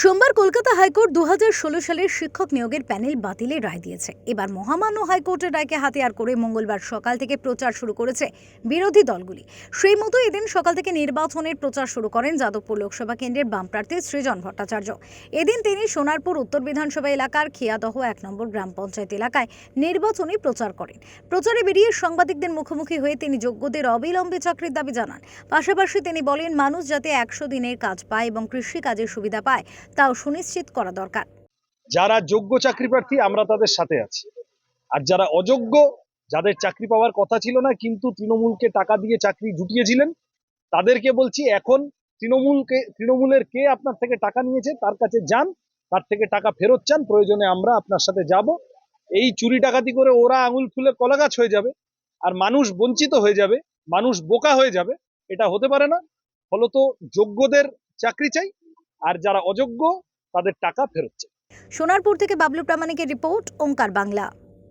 সোমবার কলকাতা হাইকোর্ট দু হাজার ষোলো সালের শিক্ষক নিয়োগের প্যানেল বাতিলের রায় দিয়েছে। এবার মহামান্য হাইকোর্টের রায়কে হাতিয়ার করে মঙ্গলবার সকাল থেকে প্রচার শুরু করেছে বিরোধী দলগুলি। সেই মতো এদিন সকাল থেকে নির্বাচনের প্রচার শুরু করেন যাদবপুর লোকসভা কেন্দ্রের বাম প্রার্থী সৃজন ভট্টাচার্য। এদিন তিনি সোনারপুর উত্তর বিধানসভা এলাকার খিয়াদহ এক নম্বর গ্রাম পঞ্চায়েত এলাকায় নির্বাচনী প্রচার করেন। প্রচারে বেরিয়ে সাংবাদিকদের মুখোমুখি হয়ে তিনি যোগ্যদের অবিলম্বে চাকরির দাবি জানান। পাশাপাশি তিনি বলেন, মানুষ যাতে একশো দিনের কাজ পায় এবং কৃষি কাজের সুবিধা পায় তাও সুনিশ্চিত করা দরকার। যারা যোগ্য চাকরি প্রার্থী, আমরা তাদের সাথে আছি। আর যারা অযোগ্য, যাদের চাকরি পাওয়ার কথা ছিল না, কিন্তু তৃণমূলকে টাকা দিয়ে চাকরি জুটিয়েছিলেন, তাদেরকে বলছি, এখন তৃণমূলকে, তৃণমূলের কে আপনার থেকে টাকা নিয়েছে, তার কাছে যান, তার থেকে টাকা ফেরত চান, প্রয়োজনে আমরা আপনার সাথে যাব। এই চুরি ডাকাতি করে ওরা আঙুল ফুলে কলাগাছ হয়ে যাবে, আর মানুষ বঞ্চিত হয়ে যাবে, মানুষ বোকা হয়ে যাবে, এটা হতে পারে না। ফলত যোগ্যদের চাকরি চাই আর যারা অযোগ্য তাদের টাকা ফেরত সোনারপুর থেকে বাবলু প্রামাণিকের রিপোর্ট ওঙ্কার বাংলা।